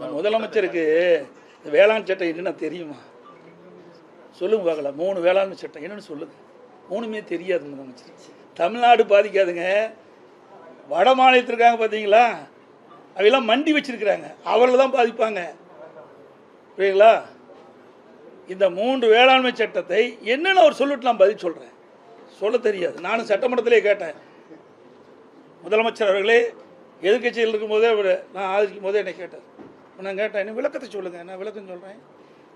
முதலமைச்சருக்கு இந்த வேளாண் சட்டம் என்னென்ன தெரியுமா? சொல்லுங்க பார்க்கலாம். மூணு வேளாண்மை சட்டம் என்னன்னு சொல்லுங்க. மூணுமே தெரியாது முதலமைச்சர். தமிழ்நாடு பாதிக்காதுங்க. வட மாநிலத்தில் இருக்காங்க பார்த்தீங்களா அவையெல்லாம் மண்டி வச்சிருக்கிறாங்க. அவர்கள் தான் பாதிப்பாங்க. புரியுங்களா இந்த மூன்று வேளாண்மை சட்டத்தை என்னென்னு அவர் சொல்லிட்டு நான் பதில் சொல்கிறேன் சொல்ல தெரியாது. நானும் சட்டமன்றத்திலே கேட்டேன். முதலமைச்சர் அவர்களே எதிர்க்கட்சியில் இருக்கும்போதே அவர் நான் ஆதரிக்கும் போதே என்னை கேட்டார். நான் கேட்டேன் என்ன விளக்கத்தை சொல்லுங்கள் நான் விளக்கம் சொல்கிறேன்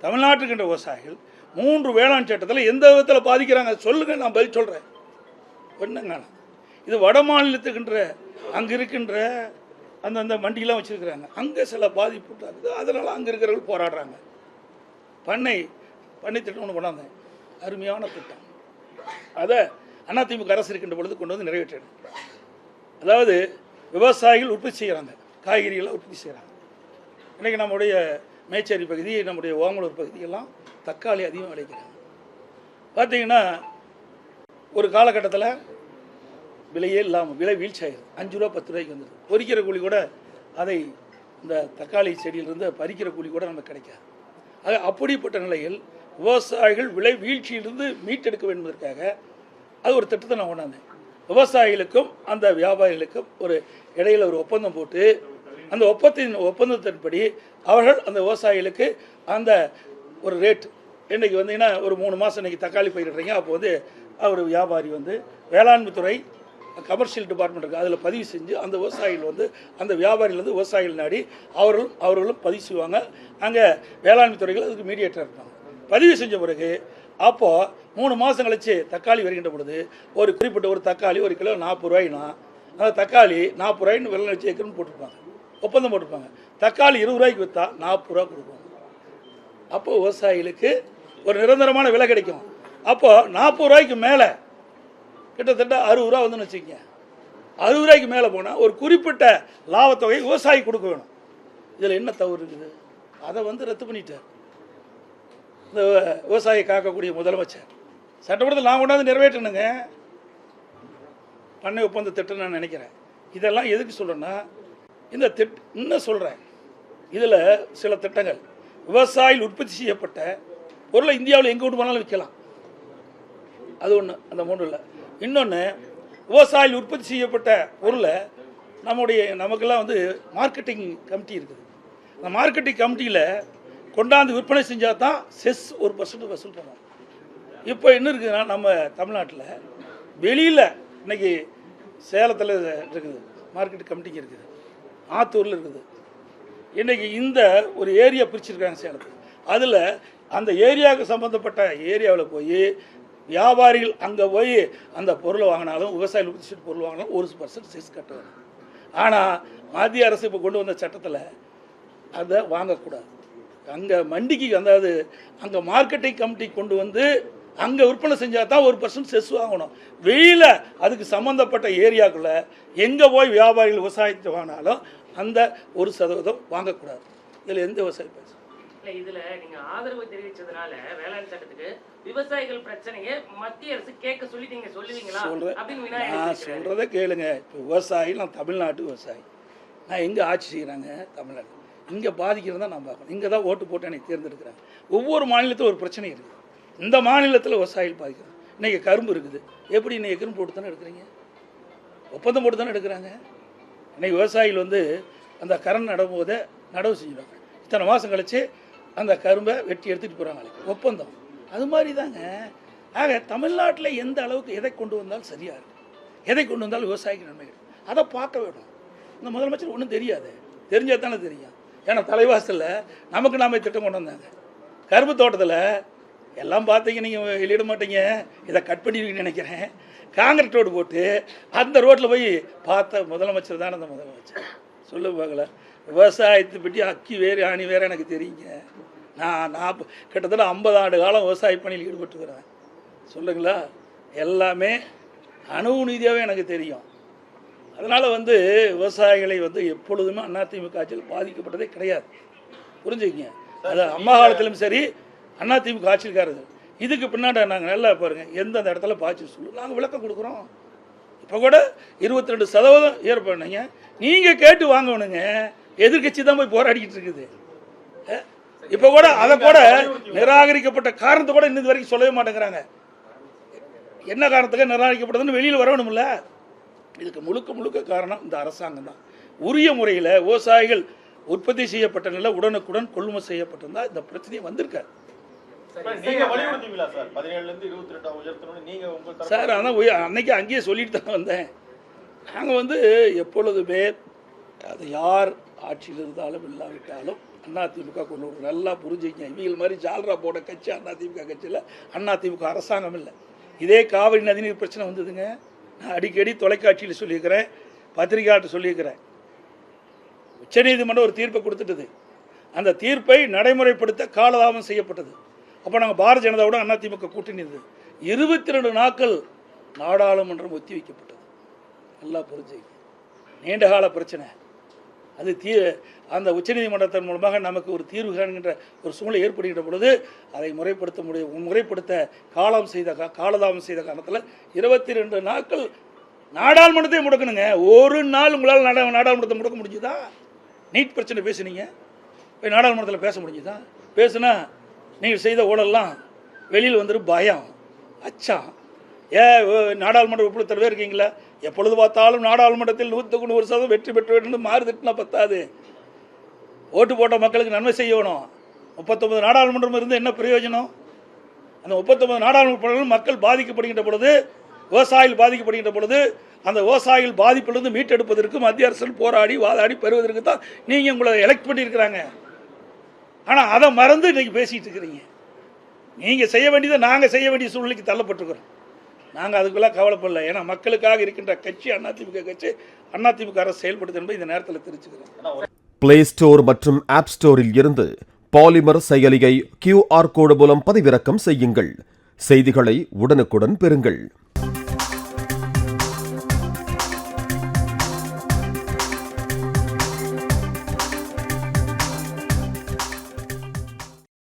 தமிழ்நாட்டுக்கின்ற விவசாயிகள் மூன்று வேளாண் சட்டத்தில் எந்த விதத்தில் பாதிக்கிறாங்க சொல்லுங்க நான் பதில் சொல்கிறேன் ஒன்றுங்க இது வட மாநிலத்துக்கின்ற அங்கே இருக்கின்ற அந்தந்த மண்டியெல்லாம் வச்சுருக்கிறாங்க. அங்கே சில பாதிப்பு இருக்குது அதனால் அங்கே இருக்கிறவர்கள் போராடுறாங்க. பண்ணை பண்ணை திட்டம் ஒன்று கொண்டாந்தேன். அருமையான திட்டம். அதை அதிமுக அரசு இருக்கின்ற பொழுது கொண்டு வந்து நிறைவேற்றினேன் அதாவது விவசாயிகள் உற்பத்தி செய்கிறாங்க காய்கறிகளை உற்பத்தி செய்கிறாங்க இன்றைக்கி நம்முடைய மேச்சேரி பகுதி நம்முடைய ஓமலூர் பகுதியெல்லாம் தக்காளி அதிகம் விளைக்கிறாங்க பார்த்தீங்கன்னா ஒரு காலகட்டத்தில் விலையே இல்லாமல் விலை வீழ்ச்சியாகிடுது அஞ்சு ரூபா பத்து ரூபாய்க்கு வந்துடுது பொறிக்கிற கூலி கூட அதை இந்த தக்காளி செடியிலிருந்து பறிக்கிற கூலி கூட நமக்கு கிடைக்காது. ஆக அப்படிப்பட்ட நிலையில் விவசாயிகள் விலை வீழ்ச்சியிலிருந்து மீட்டெடுக்க வேண்டும் அது ஒரு திட்டத்தை நான் கொண்டாந்தேன். விவசாயிகளுக்கும் அந்த வியாபாரிகளுக்கும் ஒரு இடையில ஒரு ஒப்பந்தம் போட்டு அந்த ஒப்பத்தின் ஒப்பந்தத்தின்படி அவர்கள் அந்த விவசாயிகளுக்கு அந்த ஒரு ரேட் இன்றைக்கி வந்தீங்கன்னா ஒரு மூணு மாதம் இன்றைக்கி தக்காளி பயிரிடுறீங்க அப்போ வந்து அவர் வியாபாரி வந்து வேளாண்மை துறை கமர்ஷியல் டிபார்ட்மெண்ட் இருக்குது அதில் பதிவு செஞ்சு அந்த விவசாயிகள் வந்து அந்த வியாபாரிகள் வந்து விவசாயிகள் நாடி அவர்களும் அவர்களும் பதிவு செய்வாங்க. அங்கே வேளாண்மை துறைகள் அதுக்கு மீடியேட்டர் இருப்பாங்க. பதிவு செஞ்ச பிறகு அப்போது மூணு மாதம் கழித்து தக்காளி வருகின்ற பொழுது ஒரு குறிப்பிட்ட ஒரு தக்காளி ஒரு கிலோ நாற்பது ரூபாய்னா அந்த தக்காளி நாற்பது ரூபாய்னு விலை வச்சு ஏக்கர்னு போட்டிருப்பாங்க. ஒப்பந்தம் போட்டிருப்பாங்க. தக்காளி இருபது ரூபாய்க்கு விற்றா நாற்பது ரூபா கொடுப்பாங்க. அப்போ விவசாயிகளுக்கு ஒரு நிரந்தரமான விலை கிடைக்கும். அப்போது நாற்பது ரூபாய்க்கு மேலே கிட்டத்தட்ட அறுபது ரூபா வந்துன்னு வச்சுக்கங்க. அறுபது ரூபாய்க்கு மேலே போனால் ஒரு குறிப்பிட்ட லாபத்தொகை விவசாயி கொடுக்க வேணும். இதில் என்ன தவறு இருக்குது? அதை வந்து ரத்து பண்ணிட்டார். இந்த விவசாயி காக்கக்கூடிய முதலமைச்சர். சட்டமன்றத்தில் நான் கொண்டாந்து நிறைவேற்றணுங்க. பண்ணை ஒப்பந்த திட்டம் நான் நினைக்கிறேன். இதெல்லாம் எதுக்கு சொல்லணும்னா இந்த திட் இன்னும் சொல்கிறேன் இதில் சில திட்டங்கள். விவசாயிகள் உற்பத்தி செய்யப்பட்ட பொருளை இந்தியாவில் எங்கே விட்டு போனாலும் விற்கலாம். அது ஒன்று அந்த மூன்றில் இன்னொன்று விவசாயிகள் உற்பத்தி செய்யப்பட்ட பொருளை நம்முடைய நமக்கெல்லாம் வந்து மார்க்கெட்டிங் கமிட்டி இருக்குது. அந்த மார்க்கெட்டிங் கமிட்டியில் கொண்டாந்து விற்பனை செஞ்சால் தான் செஸ் ஒரு பர்சன்ட் வசூல் பண்ணுவோம் இப்போ என்ன இருக்குதுன்னா நம்ம தமிழ்நாட்டில் வெளியில் இன்னைக்கு சேலத்தில் இருக்குது மார்க்கெட் கமிட்டிங்க இருக்குது. ஆத்தூரில் இருக்குது. இன்றைக்கி இந்த ஒரு ஏரியா பிரிச்சிருக்காங்க சேலத்தில். அதில் அந்த ஏரியாவுக்கு சம்மந்தப்பட்ட ஏரியாவில் போய் வியாபாரிகள் அங்கே போய் அந்த பொருளை வாங்கினாலும் விவசாயிகள் உற்பத்தி பொருள் வாங்கினாலும் ஒரு பர்சன்ட் செஸ் கட்டுவாங்க ஆனால் மத்திய அரசு இப்போ கொண்டு வந்த சட்டத்தில் அதை வாங்கக்கூடாது. அங்கே மண்டிக்கு அதாவது அங்கே மார்க்கெட்டிங் கமிட்டி கொண்டு வந்து அங்கே விற்பனை செஞ்சால் தான் ஒரு பர்சன்ட் செஸ் வாங்கணும். வெளியில் அதுக்கு சம்மந்தப்பட்ட ஏரியாக்குள்ளே எங்கே போய் வியாபாரிகள் விவசாயத்தை வாங்கினாலும் அந்த ஒரு சதவீதம் வாங்கக்கூடாது. இதில் எந்த விவசாயி பேச இதுல நீங்க ஆதரவு தெரிவிச்சதுனால வேளாண் சட்டத்துக்கு விவசாயிகள் பிரச்சனையை மத்திய அரசு கேட்க சொல்லி நீங்க சொல்லுவீங்களா அப்படின்னு நான். சொல்கிறத கேளுங்க. இப்போ விவசாயி நான் தமிழ்நாட்டு விவசாயி. நான் எங்கே ஆட்சி செய்கிறாங்க தமிழ்நாடு. இங்கே பாதிக்கிறது நான் பார்க்கணும். இங்கே தான் ஓட்டு போட்டு என்னை தேர்ந்தெடுக்கிறாங்க. ஒவ்வொரு மாநிலத்திலும் ஒரு பிரச்சனை இருக்குது இந்த மாநிலத்தில் விவசாயிகள் பாதிக்கிறது இன்றைக்கி கரும்பு இருக்குது. எப்படி இன்றைக்கி கரும்பு போட்டு தானே எடுக்கிறீங்க? ஒப்பந்தம் போட்டு தானே எடுக்கிறாங்க? இன்னைக்கு விவசாயிகள் வந்து அந்த கரண் நடும்போது நடவு செஞ்சிடுவாங்க. இத்தனை மாதம் கழித்து அந்த கரும்பை வெட்டி எடுத்துகிட்டு போகிறாங்க ஒப்பந்தம். அது மாதிரி தாங்க. ஆக தமிழ்நாட்டில் எந்த அளவுக்கு எதை கொண்டு வந்தாலும் சரியாக இருக்கும் எதை கொண்டு வந்தாலும் விவசாயிக்கு நன்மை கிடைக்கும். அதை பார்க்க வேணும். இந்த முதலமைச்சர் ஒன்றும் தெரியாது. தெரிஞ்சால் தானே தெரியும். ஏன்னா தலைவாசலில் நமக்கு நாமே திட்டம் கொண்டு வந்தாங்க. கரும்பு தோட்டத்தில் எல்லாம் பார்த்தீங்க நீங்கள் வெளியிட மாட்டீங்க. இதை கட் பண்ணிடுவீங்கன்னு நினைக்கிறேன். காங்கிரட் ரோடு போட்டு அந்த ரோட்டில் போய் பார்த்த முதலமைச்சர் தானே அந்த முதலமைச்சர். சொல்லு பார்க்கல விவசாயத்தை பற்றி அக்கி வேறு ஆணி வேறு எனக்கு தெரியுங்க. நான் நான் கிட்டத்தட்ட ஐம்பது ஆண்டு காலம் விவசாய பணியில் ஈடுபட்டுக்கிறேன் சொல்லுங்களா? எல்லாமே அணுவு நீதியாகவே எனக்கு தெரியும். அதனால் வந்து விவசாயிகளை வந்து எப்பொழுதுமே அதிமுக ஆட்சியில் பாதிக்கப்பட்டதே கிடையாது. புரிஞ்சுக்கிங்க. அது அம்மா காலத்திலும் சரி அண்ணா திமுக ஆட்சியிருக்காரு இதுக்கு பின்னாடி நாங்கள் நல்லா பாருங்கள் எந்தெந்த இடத்துல பாய்ச்சி சொல்லு. நாங்கள் விளக்கம் கொடுக்குறோம். இப்போ கூட இருபத்தி ரெண்டு சதவீதம் ஏற்படுனீங்க நீங்கள் கேட்டு வாங்கணுங்க. எதிர்கட்சி தான் போய் போராடிக்கிட்டு இருக்குது. இப்போ கூட அதை கூட நிராகரிக்கப்பட்ட காரணத்தை கூட இன்னது வரைக்கும் சொல்லவே மாட்டேங்கிறாங்க. என்ன காரணத்துக்கு நிராகரிக்கப்பட்டதுன்னு வெளியில் வரணும்ல. இதுக்கு முழுக்க முழுக்க காரணம் இந்த அரசாங்கம் தான். உரிய முறையில் விவசாயிகள் உற்பத்தி செய்யப்பட்ட நிலை உடனுக்குடன் கொள்முதல் செய்யப்பட்டிருந்தா இந்த பிரச்சனையே வந்திருக்காது. சார், உய- அன்னைக்கு அங்கேயே சொல்லிட்டு தான் வந்தேன். நாங்கள் வந்து எப்பொழுதுமே அது யார் ஆட்சியில் இருந்தாலும் இல்லாவிட்டாலும் அதிமுக கொண்டு ஒரு நல்லா புரிஞ்சுங்க. இவங்க மாதிரி ஜால்ரா போட கட்சி அதிமுக கட்சியில் அதிமுக அரசாங்கம் இல்லை. இதே காவிரி நதிநீர் பிரச்சனை வந்ததுங்க. நான் அடிக்கடி தொலைக்காட்சியில் சொல்லியிருக்கிறேன் பத்திரிகையாட்ட சொல்லியிருக்கிறேன். உச்சநீதிமன்றம் ஒரு தீர்ப்பை கொடுத்துட்டது. அந்த தீர்ப்பை நடைமுறைப்படுத்த காலதாமம் செய்யப்பட்டது. அப்போ நாங்கள் பாரதிய ஜனதாவோட அதிமுக கூட்டணி இருந்தது. இருபத்தி ரெண்டு நாட்கள் நாடாளுமன்றம் ஒத்தி வைக்கப்பட்டது. நல்லா புரிஞ்சுங்க. நீண்டகால பிரச்சனை. அது தீ அந்த உச்சநீதிமன்றத்தின் மூலமாக நமக்கு ஒரு தீர்வு காண்கின்ற ஒரு சூழ்நிலை ஏற்படுகின்ற பொழுது அதை முறைப்படுத்த முடியும் முறைப்படுத்த காலம் செய்த கா- காலதாமம் செய்த காலத்தில் இருபத்தி ரெண்டு நாட்கள் நாடாளுமன்றத்தையும் முடக்கணுங்க. ஒரு நாள் உங்களால் நாடா நாடாளுமன்றத்தை முடக்க முடிஞ்சுதா? நீட் பிரச்சனை பேசுனீங்க. போய் நாடாளுமன்றத்தில் பேச முடிஞ்சுதா? பேசுனா நீங்கள் செய்த ஊழல்லாம் வெளியில் வந்துடும் பயம். அச்சம் ஏ நாடாளுமன்ற உறுப்பினர் தலைவர் இருக்கீங்களா? எப்பொழுது பார்த்தாலும் நாடாளுமன்றத்தில் நூற்றுக்கு நூறு சதவீதம் வெற்றி பெற்று வேண்டும் மாறுதிட்டுனா பத்தாது. ஓட்டு போட்ட மக்களுக்கு நன்மை செய்யணும். முப்பத்தொம்பது நாடாளுமன்றம் இருந்து என்ன பிரயோஜனம்? அந்த முப்பத்தொம்பது நாடாளுமன்ற மக்கள் பாதிக்கப்படுகின்ற பொழுது விவசாயிகள் பாதிக்கப்படுகின்ற பொழுது அந்த விவசாயிகள் பாதிப்பிலிருந்து மீட்டெடுப்பதற்கு மத்திய அரசு போராடி வாதாடி பெறுவதற்கு தான் நீங்கள் உங்களை எலெக்ட் பண்ணியிருக்கிறாங்க. ஆனால் அதை மறந்து இன்னைக்கு பேசிகிட்டு இருக்கிறீங்க. நீங்கள் செய்ய வேண்டியதை நாங்கள் செய்ய வேண்டிய சூழ்நிலைக்கு தள்ளப்பட்டுருக்குறோம். நாங்கள் அதுக்குள்ளே கவலைப்படல. ஏன்னா மக்களுக்காக இருக்கின்ற கட்சி அதிமுக கட்சி அதிமுக அரசு செயல்படுது என்பதை இந்த நேரத்தில் தெரிஞ்சுக்கிறேன் பிளே ஸ்டோர் மற்றும் ஆப் ஸ்டோரில் இருந்து பாலிமர் செயலியை கியூஆர் கோடு மூலம் பதிவிறக்கம் செய்யுங்கள். செய்திகளை உடனுக்குடன் பெறுங்கள்.